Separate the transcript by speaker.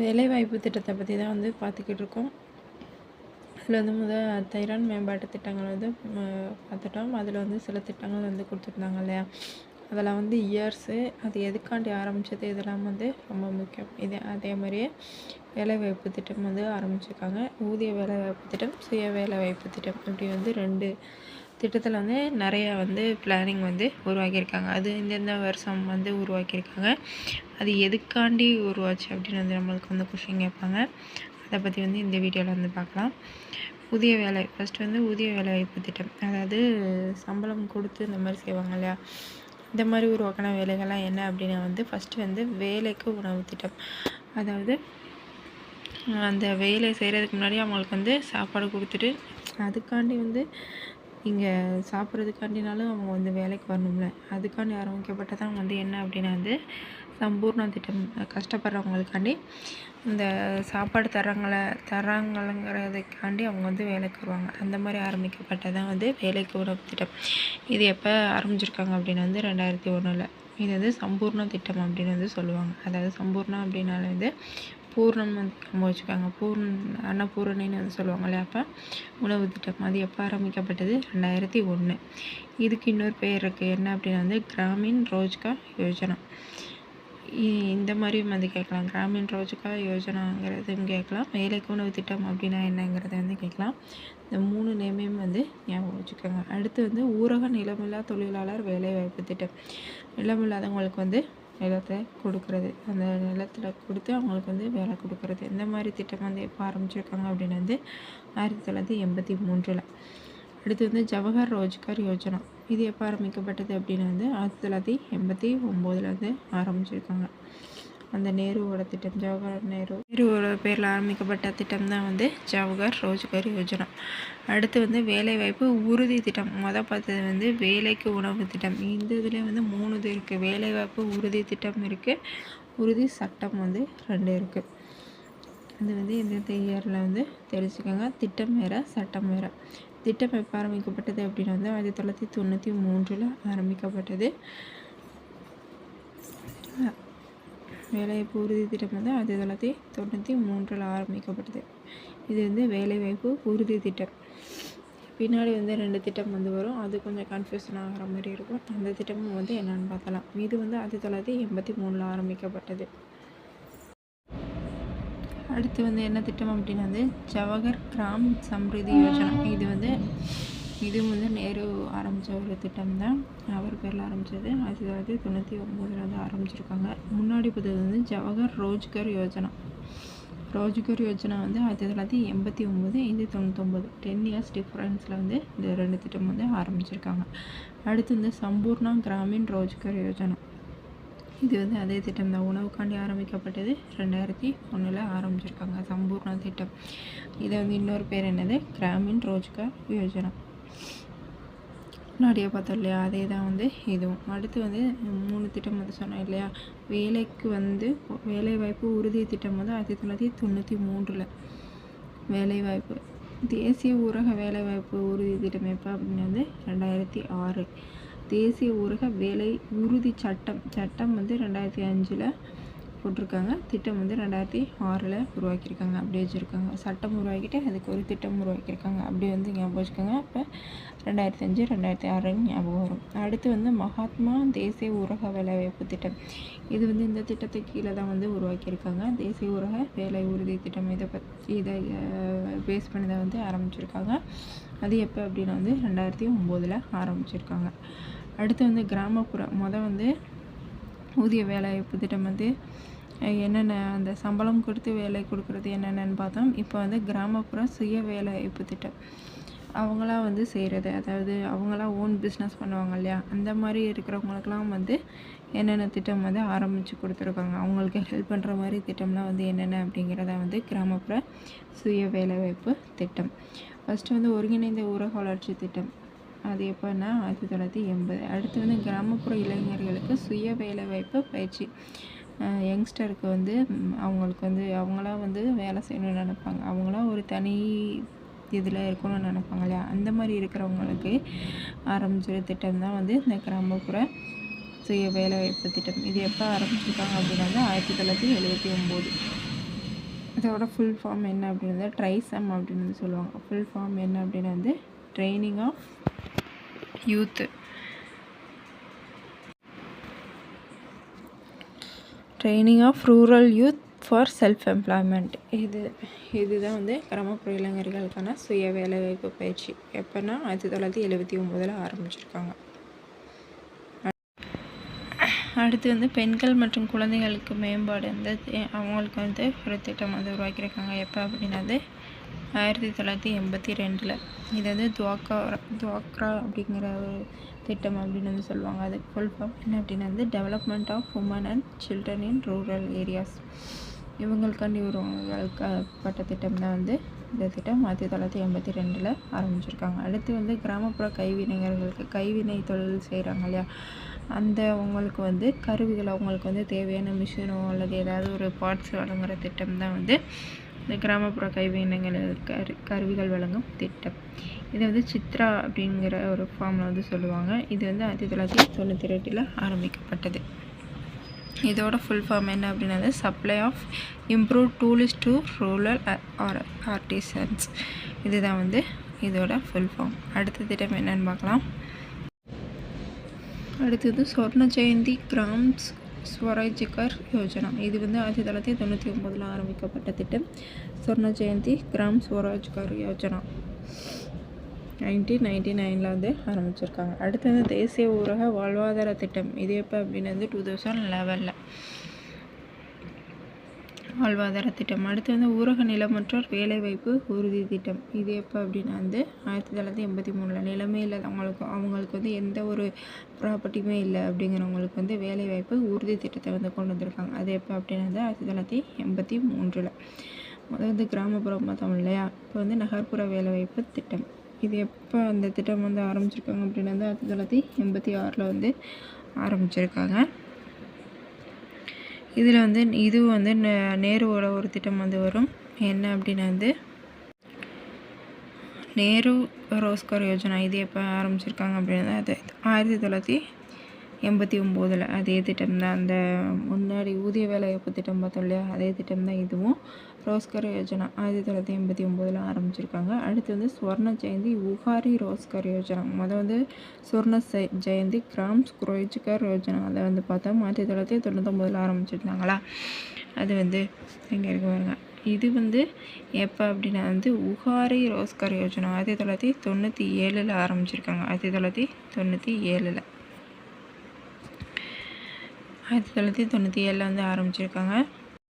Speaker 1: வேலைவாய்ப்பு திட்டத்தை பற்றி தான் வந்து பார்த்துக்கிட்டு இருக்கோம் அதில் வந்து முதல் திறன் மேம்பாட்டு திட்டங்கள் வந்து பார்த்துட்டோம் அதில் வந்து சில திட்டங்கள் வந்து கொடுத்துருந்தாங்க இல்லையா அதெல்லாம் வந்து இயர்ஸு அது எதுக்காண்டி ஆரம்பித்தது இதெல்லாம் வந்து ரொம்ப முக்கியம் இதே அதே மாதிரியே வேலைவாய்ப்பு திட்டம் வந்து ஆரம்பிச்சிருக்காங்க ஊதிய வேலைவாய்ப்பு திட்டம் சுய வேலைவாய்ப்பு திட்டம் இப்படி வந்து ரெண்டு திட்டத்தில் வந்து நிறையா வந்து பிளானிங் வந்து உருவாக்கியிருக்காங்க அது இந்தந்த வருஷம் வந்து உருவாக்கியிருக்காங்க அது எதுக்காண்டி உருவாச்சு அப்படின்னு வந்து நம்மளுக்கு வந்து கொஷின் கேட்பாங்க அதை பற்றி வந்து இந்த வீடியோவில் வந்து பார்க்கலாம் புதிய வேலை ஃபஸ்ட்டு வந்து புதிய வேலைவாய்ப்பு திட்டம் அதாவது சம்பளம் கொடுத்து இந்த மாதிரி செய்வாங்க இல்லையா இந்த மாதிரி உருவாக்கின வேலைகள்லாம் என்ன அப்படின்னா வந்து ஃபஸ்ட்டு வந்து வேலைக்கு உணவு திட்டம் அதாவது அந்த வேலை செய்கிறதுக்கு முன்னாடி அவங்களுக்கு வந்து சாப்பாடு கொடுத்துட்டு அதுக்காண்டி வந்து இங்கே சாப்பிட்றதுக்காண்டினாலும் அவங்க வந்து வேலைக்கு வரணும்ல அதுக்காண்டி ஆரம்பிக்கப்பட்டது தான் வந்து என்ன அப்படின்னா வந்து சம்பூர்ண திட்டம் கஷ்டப்படுறவங்களுக்காண்டி இந்த சாப்பாடு தராங்கள தர்றாங்களங்கிறதுக்காண்டி அவங்க வந்து வேலைக்கு வருவாங்க அந்த மாதிரி ஆரம்பிக்கப்பட்டதான் வந்து வேலைக்கு உணவு திட்டம் இது எப்போ ஆரம்பிச்சிருக்காங்க அப்படின்னா வந்து ரெண்டாயிரத்தி ஒன்றில் இது வந்து சம்பூர்ண திட்டம் அப்படின்னு வந்து சொல்லுவாங்க அதாவது சம்பூர்ணம் அப்படின்னால வந்து பூர்ணம் வந்து நம்ம வச்சுக்காங்க பூர்ண அன்னபூரணின்னு வந்து சொல்லுவாங்க இல்லையா அப்போ உணவு திட்டம் அது எப்போ ஆரம்பிக்கப்பட்டது ரெண்டாயிரத்தி ஒன்று இதுக்கு இன்னொரு பேர் இருக்குது என்ன அப்படின்னா வந்து கிராமின் ரோஜ்கா யோஜனா இந்த மாதிரியும் வந்து கேட்கலாம் கிராமின் ரோஜுகா யோஜனாங்கிறதும் கேட்கலாம் வேலைக்கு உணவு திட்டம் அப்படின்னா என்னங்கிறத வந்து கேட்கலாம் இந்த மூணு நேமையும் வந்து ஞாபகம் வச்சுக்கோங்க அடுத்து வந்து ஊரக நிலமில்லா தொழிலாளர் வேலைவாய்ப்பு திட்டம் நிலமில்லாதவங்களுக்கு வந்து நிலத்தை கொடுக்குறது அந்த நிலத்தில் கொடுத்து அவங்களுக்கு வந்து வேலை கொடுக்குறது இந்த மாதிரி திட்டம் வந்து எப்போ ஆரம்பிச்சிருக்காங்க அப்படின்னு வந்து ஆயிரத்தி தொள்ளாயிரத்தி எண்பத்தி மூன்றில் அடுத்து வந்து ஜவஹர் ரோஜ்கார் யோஜனா இது எப்போ ஆரம்பிக்கப்பட்டது அப்படின்னு வந்து ஆயிரத்தி தொள்ளாயிரத்தி எண்பத்தி ஒம்போதில் வந்து ஆரம்பிச்சிருக்காங்க அந்த நேருவோட திட்டம் ஜவஹர் நேரு நேருவோட பேரில் ஆரம்பிக்கப்பட்ட திட்டம் தான் வந்து ஜவஹர் ரோஜ்கர் யோஜனா அடுத்து வந்து வேலைவாய்ப்பு உறுதி திட்டம் மொதல் பார்த்தது வந்து வேலைக்கு உணவு திட்டம் இந்த இதுலேயே வந்து மூணு இது இருக்குது வேலைவாய்ப்பு உறுதி திட்டம் இருக்குது உறுதி சட்டம் வந்து ரெண்டு இருக்குது இது வந்து இந்த இயரில் வந்து தெரிஞ்சுக்கோங்க திட்டம் வேறு சட்டம் வேறு திட்டமைப்பு ஆரம்பிக்கப்பட்டது அப்படின்னு வந்து ஆயிரத்தி தொள்ளாயிரத்தி தொண்ணூற்றி மூன்றில் ஆரம்பிக்கப்பட்டது வேலைவாய்ப்பு உறுதி திட்டம் வந்து ஆயிரத்தி தொள்ளாயிரத்தி தொண்ணூற்றி மூன்றில் ஆரம்பிக்கப்பட்டது இது வந்து வேலைவாய்ப்பு உறுதி திட்டம் பின்னாடி வந்து ரெண்டு திட்டம் வந்து வரும் அது கொஞ்சம் கன்ஃபியூஷன் ஆகிற மாதிரி இருக்கும் அந்த திட்டமும் வந்து என்னென்னு பார்த்தலாம் இது வந்து ஆயிரத்தி தொள்ளாயிரத்தி எண்பத்தி மூணில் ஆரம்பிக்கப்பட்டது அடுத்து வந்து என்ன திட்டம் அப்படின்னா வந்து ஜவஹர் கிராம் சம்ரிதி யோஜனா இது வந்து இது வந்து நேரு ஆரம்பித்த ஒரு திட்டம் தான் அவர் பேரில் ஆரம்பித்தது ஆயிரத்தி தொள்ளாயிரத்தி தொண்ணூற்றி ஒம்போதில் வந்து ஆரம்பிச்சிருக்காங்க முன்னாடி பார்த்தது வந்து ஜவஹர் ரோஜ்கர் யோஜனா ரோஜ்கர் யோஜனா வந்து ஆயிரத்தி தொள்ளாயிரத்தி எண்பத்தி ஒம்பது இது தொண்ணூத்தொம்பது டென் இயர்ஸ் டிஃப்ரென்ஸில் வந்து இந்த ரெண்டு திட்டம் வந்து ஆரம்பிச்சிருக்காங்க அடுத்து வந்து சம்பூர்ணா கிராமின் ரோஜ்கர் யோஜனா இது வந்து அதே திட்டம் தான் உணவுக்காண்டி ஆரம்பிக்கப்பட்டது ரெண்டாயிரத்தி ஒன்றில் ஆரம்பிச்சிருக்காங்க சம்பூர்ண திட்டம் இதை வந்து இன்னொரு பேர் என்னது கிராமின் ரோஜ்கார் யோஜனா முன்னாடியே பார்த்தோம் இல்லையா அதே தான் வந்து இதுவும் அடுத்து வந்து மூணு திட்டம் வந்து சொன்னேன் இல்லையா வேலைக்கு வந்து வேலைவாய்ப்பு உறுதி திட்டம் வந்து ஆயிரத்தி தொள்ளாயிரத்தி தொண்ணூற்றி மூன்றில் வேலைவாய்ப்பு தேசிய ஊரக வேலைவாய்ப்பு உறுதி திட்டம் எப்போ அப்படின்னு வந்து ரெண்டாயிரத்தி ஆறு தேசிய ஊரக வேலை உறுதி சட்டம் சட்டம் வந்து ரெண்டாயிரத்தி அஞ்சில் போட்டிருக்காங்க திட்டம் வந்து ரெண்டாயிரத்தி ஆறில் உருவாக்கியிருக்காங்க அப்படி வச்சுருக்காங்க சட்டம் உருவாக்கிட்டு அதுக்கு ஒரு திட்டம் உருவாக்கியிருக்காங்க அப்படி வந்து ஞாபகம் வச்சுக்கோங்க அப்போ ரெண்டாயிரத்தி அஞ்சு ரெண்டாயிரத்தி ஆறுன்னு ஞாபகம் வரும் அடுத்து வந்து மகாத்மா தேசிய ஊரக வேலைவாய்ப்பு திட்டம் இது வந்து இந்த திட்டத்தை கீழே தான் வந்து உருவாக்கியிருக்காங்க தேசிய ஊரக வேலை உறுதி திட்டம் இதை பற்றி இதை பேஸ் பண்ணி தான் வந்து ஆரம்பிச்சிருக்காங்க அது எப்போ அப்படின்னா வந்து ரெண்டாயிரத்தி ஒம்போதில் ஆரம்பிச்சிருக்காங்க அடுத்து வந்து கிராமப்புற மொதல் வந்து ஊதிய வேலைவாய்ப்பு திட்டம் வந்து என்னென்ன அந்த சம்பளம் கொடுத்து வேலை கொடுக்குறது என்னென்னு பார்த்தோம் இப்போ வந்து கிராமப்புற சுய வேலைவாய்ப்பு திட்டம் அவங்களாம் வந்து செய்கிறது அதாவது அவங்களாம் ஓன் பிஸ்னஸ் பண்ணுவாங்க இல்லையா அந்த மாதிரி இருக்கிறவங்களுக்கெல்லாம் வந்து என்னென்ன திட்டம் வந்து ஆரம்பித்து கொடுத்துருக்காங்க அவங்களுக்கு ஹெல்ப் பண்ணுற மாதிரி திட்டம்லாம் வந்து என்னென்ன அப்படிங்கிறத வந்து கிராமப்புற சுய வேலைவாய்ப்பு திட்டம் ஃபஸ்ட்டு வந்து ஒருங்கிணைந்த ஊரக வளர்ச்சி திட்டம் அது எப்போன்னா ஆயிரத்தி தொள்ளாயிரத்தி எண்பது அடுத்து வந்து கிராமப்புற இளைஞர்களுக்கு சுய வேலைவாய்ப்பு பயிற்சி யங்ஸ்டருக்கு வந்து அவங்களுக்கு வந்து அவங்களாம் வந்து வேலை செய்யணும்னு நினைப்பாங்க அவங்களாம் ஒரு தனி இதில் இருக்கணும்னு நினப்பாங்க இல்லையா அந்த மாதிரி இருக்கிறவங்களுக்கு ஆரம்பிச்சிரு திட்டம் தான் வந்து இந்த கிராமப்புற சுய வேலைவாய்ப்பு திட்டம் இது எப்போ ஆரம்பிச்சிருக்காங்க அப்படின்னா வந்து ஆயிரத்தி தொள்ளாயிரத்தி எழுபத்தி ஒம்பது இதோட ஃபுல் ஃபார்ம் என்ன அப்படின்னா ட்ரைசம் அப்படின்னு சொல்லுவாங்க ஃபுல் ஃபார்ம் என்ன அப்படின்னா வந்து training of youth training of rural youth for self employment இது இதுதான் வந்து கிராமப்புற இளைஞர்களுக்கான சுய வேலைவாய்ப்பு பயிற்சி எப்போன்னா ஆயிரத்தி தொள்ளாயிரத்தி எழுபத்தி ஒம்போதில் ஆரம்பிச்சிருக்காங்க அடுத்து வந்து பெண்கள் மற்றும் குழந்தைகளுக்கு மேம்பாடு வந்து அவங்களுக்கு வந்து ஒரு திட்டம் வந்து உருவாக்கியிருக்காங்க எப்போ அப்படின்னா ஆயிரத்தி தொள்ளாயிரத்தி எண்பத்தி ரெண்டில் இது வந்து துவாக்கா துவாக்ரா அப்படிங்கிற ஒரு திட்டம் அப்படின்னு வந்து சொல்லுவாங்க அதுக்கு ஃபுல் ஃபார்ம் என்ன அப்படின்னா வந்து development of women and children in rural areas இவங்களுக்காண்டி உருவாக்கப்பட்ட திட்டம் தான் வந்து இந்த திட்டம் ஆயிரத்தி தொள்ளாயிரத்தி எண்பத்தி ரெண்டில் ஆரம்பிச்சிருக்காங்க அடுத்து வந்து கிராமப்புற கைவினைஞர்களுக்கு கைவினை தொழில் செய்கிறாங்க இல்லையா அந்த அவங்களுக்கு வந்து கருவிகள் அவங்களுக்கு வந்து தேவையான மிஷினோ அல்லது ஏதாவது ஒரு பார்ட்ஸ் வழங்குகிற திட்டம் தான் வந்து இந்த கிராமப்புற கைவினைகள் கரு கருவிகள் வழங்கும் திட்டம் இதை வந்து சித்ரா அப்படிங்கிற ஒரு ஃபார்மில் வந்து சொல்லுவாங்க இது வந்து ஆயிரத்தி தொள்ளாயிரத்தி தொண்ணூற்றி ரெட்டில் ஆரம்பிக்கப்பட்டது இதோட ஃபுல் ஃபார்ம் என்ன அப்படின்னா supply of improve toolkits to rural or artisans இதுதான் வந்து இதோட ஃபுல் ஃபார்ம் அடுத்த திட்டம் என்னன்னு பார்க்கலாம் அடுத்தது சொர்ண ஜெயந்தி கிராம்ஸ் ஸ்வராஜ்கர் யோஜனா இது வந்து ஆயிரத்தி தொள்ளாயிரத்தி தொண்ணூற்றி ஒம்பதில் ஆரம்பிக்கப்பட்ட திட்டம் சொர்ண ஜெயந்தி கிராம் ஸ்வராஜ்கர் யோஜனா நைன்டீன் நைன்டி நைனில் வந்து ஆரம்பிச்சிருக்காங்க அடுத்து வந்து தேசிய ஊரக வாழ்வாதார திட்டம் இது எப்போ அப்படின்னு வந்து டூ தௌசண்ட் லெவனில் வாழ்வாதார திட்டம் அடுத்து வந்து ஊரக நிலமற்றோர் வேலைவாய்ப்பு உறுதி திட்டம் இது எப்போ அப்படின்னா வந்து ஆயிரத்தி தொள்ளாயிரத்தி எண்பத்தி மூணில் நிலமே இல்லாதவங்களுக்கு அவங்களுக்கு வந்து எந்த ஒரு ப்ராப்பர்ட்டியுமே இல்லை அப்படிங்கிறவங்களுக்கு வந்து வேலைவாய்ப்பு உறுதி திட்டத்தை வந்து கொண்டு வந்திருக்காங்க அது எப்போ அப்படின்னா வந்து ஆயிரத்தி தொள்ளாயிரத்தி எண்பத்தி மூன்றில் முதல் வந்து கிராமப்புறம் பார்த்தோம் இல்லையா இப்போ வந்து நகர்ப்புற வேலைவாய்ப்பு திட்டம் இது எப்போ அந்த திட்டம் வந்து ஆரம்பிச்சிருக்காங்க அப்படின்னா வந்து ஆயிரத்தி தொள்ளாயிரத்தி எண்பத்தி ஆறில் வந்து ஆரம்பிச்சிருக்காங்க இதில் வந்து இது வந்து நேருவோட ஒரு திட்டம் வந்து வரும் என்ன அப்படின்னா வந்து நேரு ரோஸ்கர் யோஜனா இது எப்போ ஆரம்பிச்சிருக்காங்க அப்படின்னா அது ஆயிரத்தி தொள்ளாயிரத்தி எண்பத்தி ஒம்போதில் அதே திட்டம் தான் அந்த முன்னாடி ஊதிய வேலைவாய்ப்பு திட்டம் பார்த்தோம் இல்லையா அதே திட்டம் தான் இதுவும் ரோஸ்கர் யோஜனா ஆயிரத்தி தொள்ளாயிரத்தி எண்பத்தி ஒம்போதில் ஆரம்பிச்சிருக்காங்க அடுத்து வந்து ஸ்வர்ண ஜெயந்தி உஹாரி ரோஸ்கர் யோஜனா முதல் வந்து சுவர்ண ஜெயந்தி கிராம்ஸ் குரோஜ்கர் யோஜனா அதை வந்து பார்த்தோம் ஆயிரத்தி தொள்ளாயிரத்தி தொண்ணூத்தொம்போதில் ஆரம்பிச்சிருந்தாங்களா அது வந்து எங்கே இருக்க பாருங்க இது வந்து எப்போ அப்படின்னா வந்து உஹாரி ரோஸ்கர் யோஜனா ஆயிரத்தி தொள்ளாயிரத்தி தொண்ணூற்றி ஏழில் ஆரம்பிச்சிருக்காங்க ஆயிரத்தி தொள்ளாயிரத்தி தொண்ணூற்றி ஏழில் ஆயிரத்தி தொள்ளாயிரத்தி தொண்ணூற்றி ஏழில் வந்து ஆரம்பிச்சிருக்காங்க